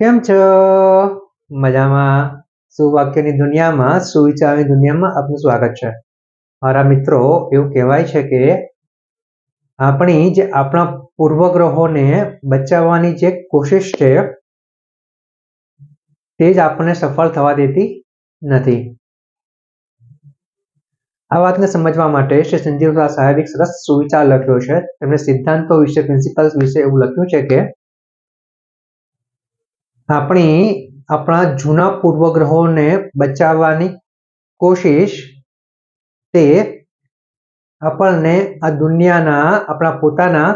કેમ છો? મજામાં. સુવાક્યની દુનિયામાં, સુવિચારની દુનિયામાં આપનું સ્વાગત છે. મારા મિત્રો, એવું કહેવાય છે કે આપણી જે આપણા પૂર્વગ્રહોને બચાવવાની જે કોશિશ છે, તે જ આપણને સફળ થવા દેતી નથી. આ વાતને સમજવા માટે શ્રી સંજીવ સાહેબ એક સરસ સુવિચાર લખ્યો છે. તેમણે સિદ્ધાંતો વિશે પ્રિન્સિપલ્સ વિશે એવું લખ્યું છે કે આપણી આપણા જૂના પૂર્વગ્રહોને બચાવવાની કોશિશ તે આપણને આ દુનિયાના, આપણા પોતાના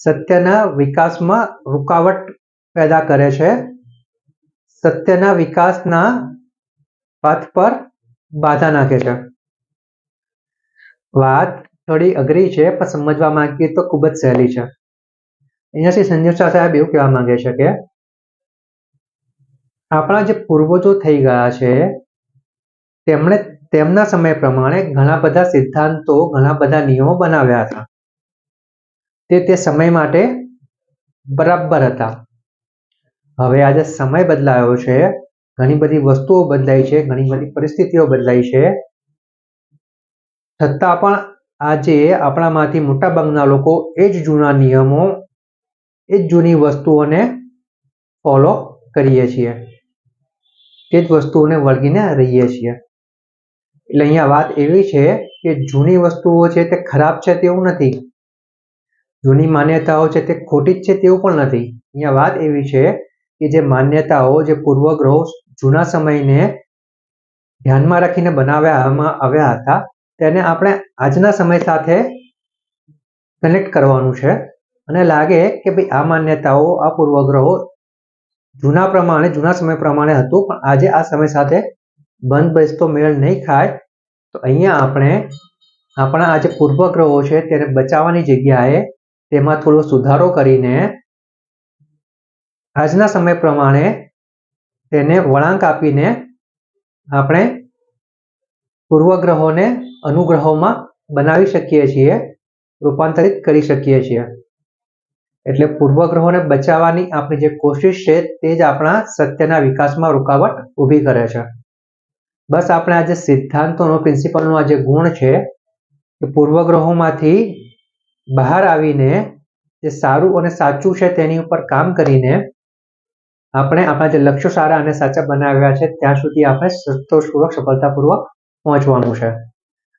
સત્યના વિકાસમાં રૂકાવટ પેદા કરે છે. સત્યના વિકાસના પથ પર બાધા નાખે છે. વાત થોડી અઘરી છે, પણ સમજવા માંગીએ તો ખૂબ જ સહેલી છે. અહીંયાથી સંજીવ શાહ સાહેબ એવું કહેવા માંગે છે કે આપણા જે પૂર્વજો થઈ ગયા છે, તેમણે તેમના સમય પ્રમાણે ઘણા બધા સિદ્ધાંતો, ઘણા બધા નિયમો બનાવ્યા હતા. તે તે સમય માટે બરાબર હતા. હવે આજે સમય બદલાયો છે, ઘણી બધી વસ્તુઓ બદલાઈ છે, ઘણી બધી પરિસ્થિતિઓ બદલાઈ છે. છતાં પણ આજે આપણામાંથી મોટાભાગના લોકો એ જ જૂના નિયમો, એ જ જૂની વસ્તુઓને ફોલો કરીએ છીએ. તે જ વસ્તુઓને વળગીને રહીએ છીએ. એટલે અહીંયા વાત એવી છે કે જૂની વસ્તુઓ છે તે ખરાબ છે તેવું નથી. જૂની માન્યતાઓ છે તે ખોટી જ છે તેવું પણ નથી. અહીંયા વાત એવી છે કે જે માન્યતાઓ, જે પૂર્વગ્રહો જૂના સમયને ધ્યાનમાં રાખીને બનાવ્યામાં આવ્યા હતા, તેને આપણે આજના સમય સાથે કનેક્ટ કરવાનું છે. અને લાગે કે ભાઈ આ માન્યતાઓ, આ પૂર્વગ્રહો જૂના પ્રમાણે, જૂના સમય પ્રમાણે હતું, પણ આજે આ સમય સાથે બંધ બેસતો મેળ નહીં ખાય. તો અહીંયા આપણે, આપણા આ જે પૂર્વગ્રહો છે, તેને બચાવવાની જગ્યાએ તેમાં થોડો સુધારો કરીને આજના સમય પ્રમાણે તેને વળાંક આપીને આપણે પૂર્વગ્રહોને અનુગ્રહોમાં બનાવી શકીએ છીએ, રૂપાંતરિત કરી શકીએ છીએ. એટલે પૂર્વગ્રહોને બચાવવાની આપણી જે કોશિશ છે તે જ આપણા સત્યના વિકાસમાં રૂકાવટ ઊભી કરે છે. બસ આપણે આ જે સિદ્ધાંતોનો પ્રિન્સિપલનો આ જે ગુણ છે કે પૂર્વગ્રહોમાંથી બહાર આવીને જે સારું અને સાચું છે તેની ઉપર કામ કરીને આપણે આપણા જે લક્ષ્યો સારા અને સાચા બનાવ્યા છે ત્યાં સુધી આપણે સંતોષપૂર્વક સફળતાપૂર્વક પહોંચવાનું છે.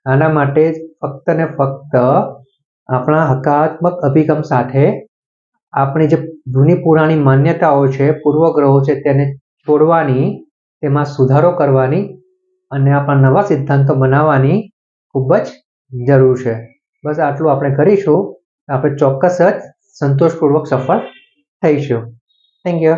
આના માટે ફક્ત ને ફક્ત આપણા હકારાત્મક અભિગમ સાથે આપણી જે જૂની પુરાણી માન્યતાઓ છે, પૂર્વગ્રહો છે, તેને છોડવાની, તેમાં સુધારો કરવાની અને આપણા નવા સિદ્ધાંતો બનાવવાની ખૂબ જ જરૂર છે. બસ આટલું આપણે કરીશું. આપણે ચોક્કસ જ સંતોષપૂર્વક સફળ થઈશું. Thank you